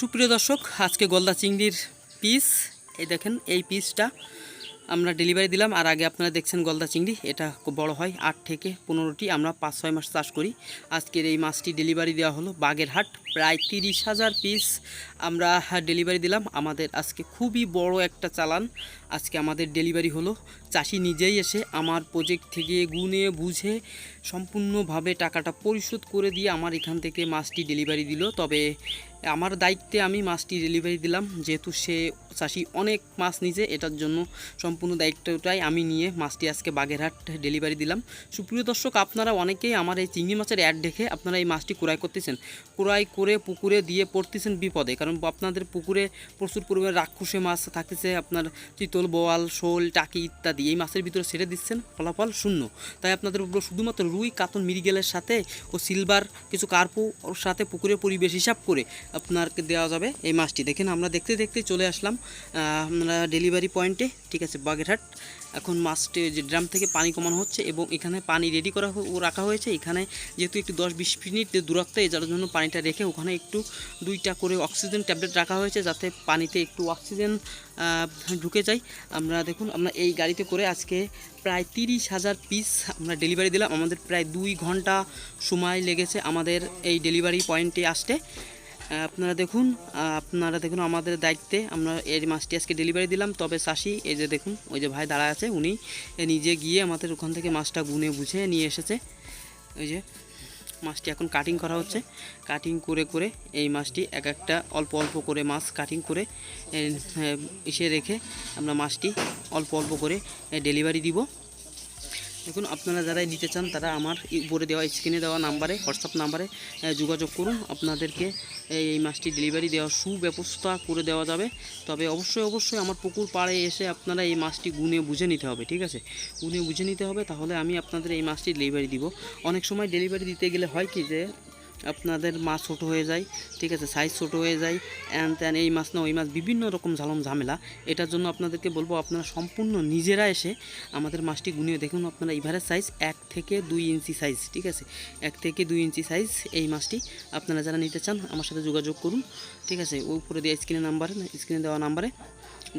সুপ্রিয় দর্শক, আজকে গলদা চিংড়ির পিস এই দেখেন, এই পিসটা আমরা ডেলিভারি দিলাম, আর আগে আপনারা দেখছেন গলদা চিংড়ি, এটা খুব বড়ো হয়, আট থেকে পনেরোটি, আমরা পাঁচ ছয় মাস চাষ করি। আজকের এই মাছটি ডেলিভারি দেওয়া হলো বাগেরহাট, প্রায় তিরিশ হাজার পিস আমরা ডেলিভারি দিলাম। আমাদের আজকে খুবই বড় একটা চালান। আজকে আমাদের ডেলিভারি হলো। চাষি নিজেই এসে আমার প্রজেক্ট থেকে গুনে, বুঝে, সম্পূর্ণভাবে টাকাটা পরিশোধ করে দিয়ে আমার এখান থেকে মাছটি ডেলিভারি দিল। তবে আমার দায়িত্বে আমি মাছটি ডেলিভারি দিলাম। যেহেতু সে চাষি অনেক মাছ নিছে এটার জন্য সম্পূর্ণ দায়িত্বটাই আমি নিয়ে মাছটি আজকে বাগেরহাট ডেলিভারি দিলাম। সুপ্রিয় দর্শক, আপনারা অনেকেই আমার এই চিংড়ি মাছের অ্যাড দেখে আপনারা এই মাছটি ক্রয় করতেছেন। ক্রয় করে পুকুরে দিয়ে পড়তেছেন বিপদে। কারণ আপনাদের পুকুরে প্রচুর পরিমাণে রাক্ষসে মাছ থাকতেছে আপনার চিতল বোয়াল, শোল, টাকি ইত্যাদি। এই মাছের ভিতরে ছেড়ে দিচ্ছেন, ফলাফল শূন্য। তাই আপনাদের উপর শুধুমাত্র রুই কাতন মিরিগেলের সাথে ও সিলভার, কিছু কার্পু ওর সাথে পুকুরের পরিবেশ হিসাব করে আপনাকে দেওয়া যাবে এই মাছটি। দেখেন, আমরা দেখতে দেখতে চলে আসলাম আমরা ডেলিভারি পয়েন্টে, ঠিক আছে, বাগেরহাট। এখন মাছটি যে ড্রাম থেকে পানি কমানো হচ্ছে এবং এখানে পানি রেডি করা রাখা হয়েছে। এখানে যেহেতু একটু দশ বিশ মিনিট দূরত্বে যার জন্য পানিটা রেখে ওখানে একটু দুইটা করে অক্সিজেন ট্যাবলেট রাখা হয়েছে যাতে পানিতে একটু অক্সিজেন ঢুকে যায়। আমরা দেখুন, আমরা এই গাড়িতে করে আজকে প্রায় তিরিশ হাজার পিস আমরা ডেলিভারি দিলাম। আমাদের প্রায় দুই ঘণ্টা সময় লেগেছে আমাদের এই ডেলিভারি পয়েন্টে আসতে। আপনারা দেখুন আপনারা দেখুন আমাদের দায়িত্বে আমরা এই মাছটি আজকে ডেলিভারি দিলাম। তবে চাষি, এই যে দেখুন, ওই যে ভাই দাঁড়া আছে, উনি নিজে গিয়ে আমাদের ওখান থেকে মাছটা গুনে বুঝে নিয়ে এসেছে। ওই যে মাছটি এখন কাটিং করা হচ্ছে। কাটিং করে করে এই মাছটি এক একটা অল্প অল্প করে মাছ কাটিং করে এ, এ, রেখে আমরা মাছটি অল্প অল্প করে ডেলিভারি দিব। দেখুন, আপনারা যারা নিতে চান, তারা আমার উপরে দেওয়া স্ক্রিনে দেওয়া নাম্বারে, হোয়াটসঅ্যাপ নাম্বারে যোগাযোগ করুন। আপনাদেরকে এই মাছটি ডেলিভারি দেওয়ার সুব্যবস্থা করে দেওয়া যাবে। তবে অবশ্যই অবশ্যই আমার পুকুর পাড়ে এসে আপনারা এই মাছটি গুনে বুঝে নিতে হবে, ঠিক আছে? গুনে বুঝে নিতে হবে, তাহলে আমি আপনাদের এই মাছটি ডেলিভারি দিব। অনেক সময় ডেলিভারি দিতে গেলে হয় কি যে আপনাদের মাছ ছোটো হয়ে যায়, ঠিক আছে সাইজ ছোটো হয়ে যায় অ্যান ত্যান এই মাছ না, ওই মাছ বিভিন্ন রকম ঝালম ঝামেলা। এটার জন্য আপনাদেরকে বলব, আপনারা সম্পূর্ণ নিজেরা এসে আমাদের মাছটি গুনিয়ে দেখুন। আপনারা এভারেজ সাইজ এক থেকে দুই ইঞ্চি সাইজ ঠিক আছে? এক থেকে দুই ইঞ্চি সাইজ এই মাছটি আপনারা যারা নিতে চান, আমার সাথে যোগাযোগ করুন, ঠিক আছে? উপরে দেওয়া স্ক্রিনে নাম্বারে স্ক্রিনে দেওয়া নাম্বারে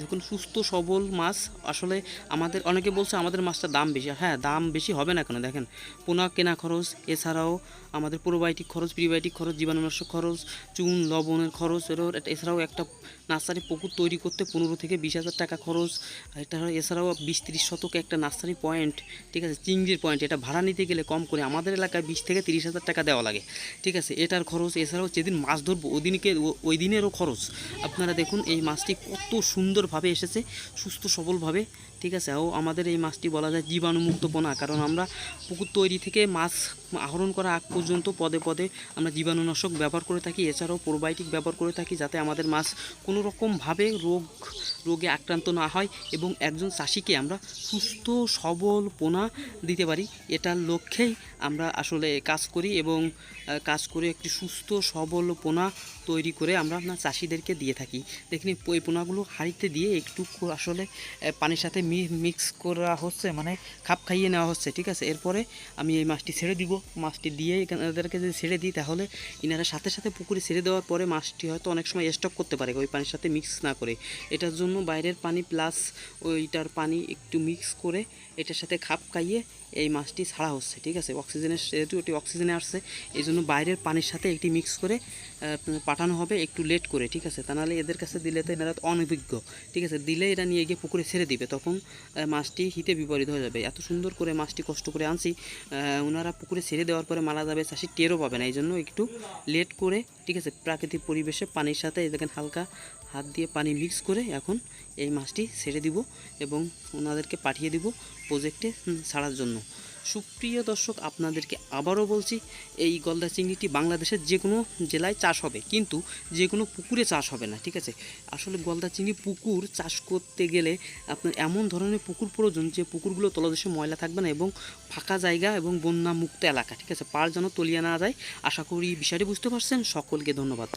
দেখুন, সুস্থ, সবল মাছ। আসলে আমাদের, অনেকে বলছে আমাদের মাছটার দাম বেশি। হ্যাঁ দাম বেশি হবে না কেন? দেখেন, পোনা কেনা খরচ, এছাড়াও আমাদের প্রোবায়োটিক খরচ প্রিবায়োটিক খরচ, জীবাণুনাশক খরচ, চুন, লবণের খরচ এছাড়াও একটা নার্সারি পুকুর তৈরি করতে পনেরো থেকে বিশ হাজার টাকা খরচ। এটা এছাড়াও বিশ তিরিশ শতকে একটা নার্সারি পয়েন্ট ঠিক আছে, চিংড়ির পয়েন্ট এটা ভাড়া নিতে গেলে কম করে আমাদের এলাকায় বিশ থেকে তিরিশ হাজার টাকা দেওয়া লাগে, ঠিক আছে, এটার খরচ। এছাড়াও যেদিন মাছ ধরবো ওই দিনকে ওই দিনেরও খরচ। আপনারা দেখুন এই মাছটি কত সুন্দরভাবে এসেছে, সুস্থ সবলভাবে। ঠিক আছে? ও আমাদের এই মাছটি বলা যায় জীবাণুমুক্ত পোনা কারণ আমরা পুকুর তৈরি থেকে মাছ আহরণ করা আগ পর্যন্ত পদে পদে আমরা জীবাণুনাশক ব্যবহার করে থাকি। এছাড়াও প্রোবায়োটিক ব্যবহার করে থাকি যাতে আমাদের মাছ কোনো রকমভাবে রোগ, রোগে আক্রান্ত না হয় এবং একজন চাষিকে আমরা সুস্থ, সবল পোনা দিতে পারি। এটার লক্ষ্যেই আমরা আসলে কাজ করি এবং কাজ করে একটি সুস্থ, সবল পোনা তৈরি করে আমরা আপনার চাষিদেরকে দিয়ে থাকি। দেখুন, এই পোনাগুলো হাঁড়িতে দিয়ে একটু আসলে পানির সাথে মিক্স করা হচ্ছে মানে খাপ খাইয়ে নেওয়া হচ্ছে, ঠিক আছে? এরপরে আমি এই মাছটি ছেড়ে দিব। মাছটি দিয়ে এখানে এদেরকে যদি ছেড়ে দিই, তাহলে ইনারা সাথে সাথে পুকুরে ছেড়ে দেওয়ার পরে মাছটি হয়তো অনেক সময় স্টক করতে পারে ওই পানির সাথে মিক্স না করে। এটার জন্য বাইরের পানি প্লাস ওইটার পানি একটু মিক্স করে এটার সাথে খাপ খাইয়ে এই মাছটি ছাড়া হচ্ছে, ঠিক আছে? অক্সিজেনের যেহেতু এটি অক্সিজেনে আসছে, এই জন্য বাইরের পানির সাথে একটি মিক্স করে পাঠানো হবে একটু লেট করে, ঠিক আছে? তা নাহলে এদের কাছে দিলে তো এনারা অনভিজ্ঞ, ঠিক আছে? দিলে এরা নিয়ে গিয়ে পুকুরে ছেড়ে দিবে, তখন মাছটি হিতে বিপরীত হয়ে যাবে। এত সুন্দর করে মাছটি কষ্ট করে আনছি ওনারা পুকুরে ছেড়ে দেওয়ার পরে মারা যাবে, চাষি টেরও পাবে না। এই জন্য একটু লেট করে, ঠিক আছে, প্রাকৃতিক পরিবেশে পানির সাথে দেখেন হালকা হাত দিয়ে পানি মিক্স করে এখন এই মাছটি ছেড়ে দিব এবং ওনাদেরকে পাঠিয়ে দিব প্রজেক্টে ছাড়ার জন্য। সুপ্রিয় দর্শক, আপনাদেরকে আবারও বলছি, এই গলদা চিংড়িটি বাংলাদেশের যে কোনো জেলায় চাষ হবে। কিন্তু যে কোনো পুকুরে চাষ হবে না, ঠিক আছে? আসলে গলদা চিংড়ি পুকুর চাষ করতে গেলে আপনার এমন ধরনের পুকুর প্রয়োজন যে পুকুরগুলো তলদেশে ময়লা থাকবে না এবং ফাঁকা জায়গা এবং বন্যা মুক্ত এলাকা, ঠিক আছে? পার যেন তলিয়ে না যায়। আশা করি বিষয়টি বুঝতে পারছেন। সকলকে ধন্যবাদ।